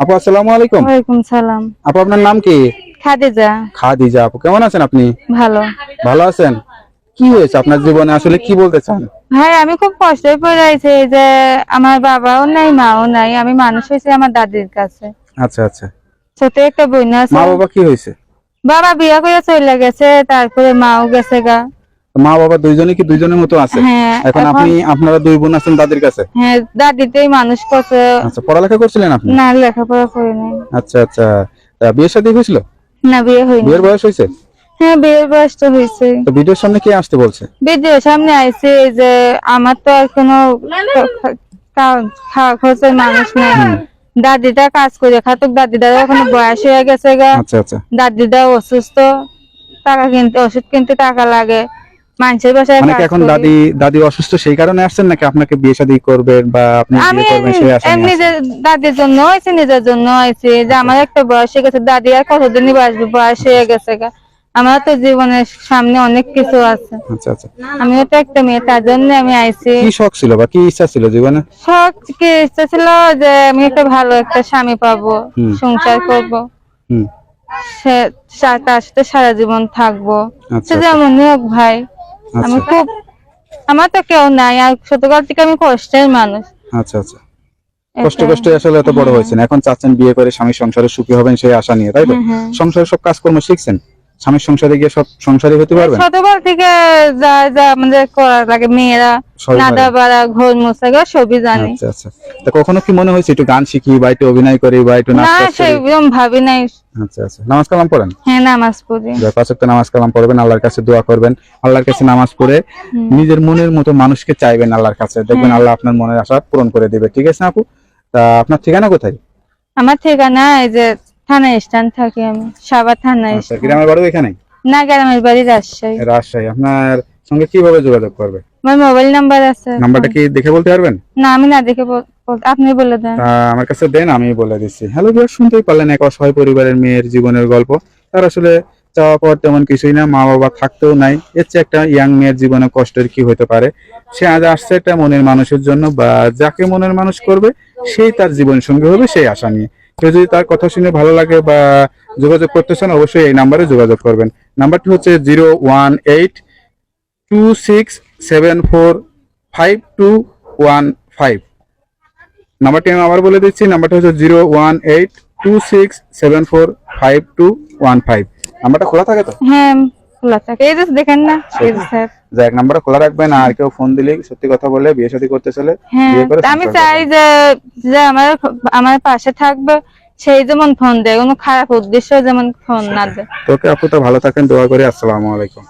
আপু আসসালামু আলাইকুম। ওয়ালাইকুম সালাম। আপু আপনার নাম কি? খাদিজা। খাদিজা আপু কেমন আছেন আপনি? ভালো। ভালো আছেন? কি হয়েছে? আপনার জীবনে আসলে কি বলতে চান? ভাই আমি খুব কষ্টে পড়ে আছি যে আমার বাবাও নাই মাও নাই আমি মানুষ হয়েছি আমার দাদির কাছে। আচ্ছা আচ্ছা। ছোট একটা বোন আছে। মা বাবা কি হয়েছে? বাবা বিয়া করে চলে গেছে তারপরে মাও গেছে গা। মা বাবা দুইজনই কি দুইজনের মতো আছে? হ্যাঁ এখন আপনি আপনারা দুই বোন আছেন দাদির কাছে? হ্যাঁ দাদিতেই মানুষ করছে। আচ্ছা পড়ালেখা করছিলেন আপনি? না লেখাপড়া করে নাই। আচ্ছা আচ্ছা। বিয়ের সাথে হয়েছিল? না বিয়ে হয়নি। বিয়ের বয়স হয়েছে? হ্যাঁ বিয়ের বয়স তো হয়েছে। তো ভিডিওর সামনে কে আসতে বলছে? ভিডিও সামনে আইছে যে আমার তো আর কোনো কা- খাওয়া খরচের মানুষ নেই। দাদিটা কাজ করে খাতুক দাদিদার এখন বয়স হয়ে গেছে গা। আচ্ছা আচ্ছা। দাদিদা অসুস্থ টাকা কিনতে ওষুধ কিনতে টাকা লাগে। মানুষের বাসায় মানে এখন দাদি দাদি অসুস্থ সেই কারণে আসছেন নাকি আপনাকে বিয়ে শাদী করবেন বা আপনি বিয়ে করবেন সেই আশা দাদির জন্য নিজের জন্য যে আমার একটা বয়স হয়ে গেছে দাদি আর কতদিনই বাঁচবে বয়স হয়ে গেছে আমার তো জীবনের সামনে অনেক কিছু আছে। আচ্ছা আচ্ছা। আমিও তো একটা মেয়ে তার জন্য আমি আইছি। কি শখ ছিল বা কি ইচ্ছা ছিল জীবনে? শখ কি ইচ্ছা ছিল যে আমি একটা ভালো একটা স্বামী পাবো সংসার করব। হুম। সে তার সাথে সারা জীবন থাকব। আচ্ছা সে যেমনই হোক ভাই। আমি আচ্ছা খুব আমার তো কেউ নাই আর ছোটকাল থেকে আমি কষ্টের মানুষ। আচ্ছা আচ্ছা। কষ্ট কষ্ট আসলে এত বড় হয়েছেন। এখন চাচ্ছেন বিয়ে করে স্বামী সংসারে সুখী হবেন সেই আশা নিয়ে তাই তো? হ্যাঁ। সব কাজকর্ম শিখছেন? স্বামীর সংসারে গিয়ে সব সংসারী হতে পারবেন? ছোটকাল থেকে যা যা আমাদের করা লাগে মেয়েরা নাদা বাড়া ঘর মোছা এগুলো সবই জানি। আচ্ছা আচ্ছা। তা কখনো কি মনে হয়েছে একটু গান শিখি বা একটু অভিনয় করি বা একটু নাচ না করি? সেরকম ভাবি নাই। আচ্ছা আচ্ছা। নামাজ কালাম পড়েন? হ্যাঁ নামাজ পড়ি। যাক, পাঁচ ওয়াক্ত নামাজ কালাম পড়বেন আল্লাহর কাছে দোয়া করবেন। আল্লাহর কাছে নামাজ পড়ে নিজের মনের মতো মানুষকে চাইবেন আল্লাহর কাছে। দেখবেন আল্লাহ আপনার মনের আশা পূরণ করে দিবে। ঠিক আছে আপু? তা আপনার ঠিকানা কোথায়? আমার ঠিকানা এই যে থানা স্ট্যান্ড থাকি আমি। সাবা থানা আচ্ছা গ্রামের বাড়ি এখানে না গ্রামের বাড়ি রাজশাহী। রাজশাহী। আপনার সঙ্গে কীভাবে যোগাযোগ করবে? আমার মোবাইল নাম্বার আছে। নাম্বারটা কি দেখে বলতে পারবেন? না আমি না দেখে আপনি বলে দেন। আমার কাছে দেন আমি বলে দিচ্ছি। হ্যালো বিয়ার শুনতেই পারলেন এক অসহায় পরিবারের মেয়ের জীবনের গল্প। তার আসলে চাওয়া পাওয়ার তেমন কিছুই না মা বাবা থাকতেও নাই। এর চেয়ে একটা ইয়াং মেয়ের জীবনে কষ্টের কি হতে পারে? সে আজ আসছে একটা মনের মানুষের জন্য বা যাকে মনের মানুষ করবে সেই তার জীবন সঙ্গী হবে সেই আশা নিয়ে। কেউ যদি তার কথা শুনে ভালো লাগে বা যোগাযোগ করতে চান, অবশ্যই এই নাম্বারে যোগাযোগ করবেন। নাম্বারটি হচ্ছে zero one eight two six seven four five two one five. নাম্বারটি আমি আবার বলে দিচ্ছি, নাম্বারটা হচ্ছে zero one eight two six seven four five two one five. নাম্বারটা খোলা থাকে তো? হ্যাঁ। খোলা থাকে। এই যে দেখেন না এই যে স্যার। যে এক নম্বরে খোলা রাখবেন আর কেউ ফোন দিলে সত্যি কথা বলে বিয়ে শাদী করতে চলে হ্যাঁ বিয়ে করে আমি চাই যে যে আমার আমার পাশে থাকবে সেই যেমন ফোন দেয় কোনো খারাপ উদ্দেশ্য যেমন ফোন না দেয়। তোকে আপু তো ভালো থাকেন দোয়া করি আসসালামু আলাইকুম।